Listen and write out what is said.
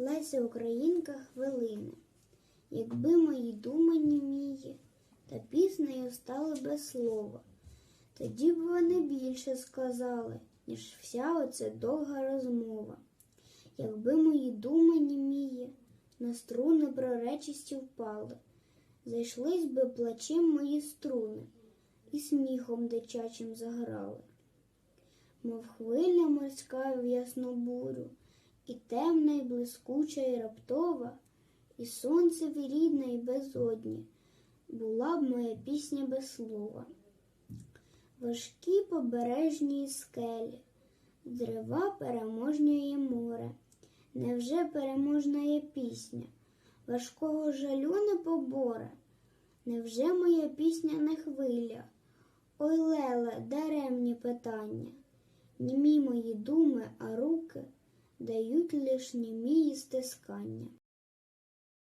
Леся Українка хвилини, якби мої думи німії, та піснею стали без слова, тоді б вони більше сказали, ніж вся оця довга розмова. Якби мої думи німії, на струни проречисті впали, зайшлись би плачем мої струни і сміхом дитячим заграли. Мов хвиля морська в ясну бурю, і темна, і блискуча, і раптова, і сонце рідне, і безодні, була б моя пісня без слова. Важкі побережні скелі, дерева переможнює море. Невже переможна є пісня? Важкого жалю не поборе? Невже моя пісня не хвиля? Ой, леле, даремні питання. Німі мої думи, а руки дають лиш німії стискання.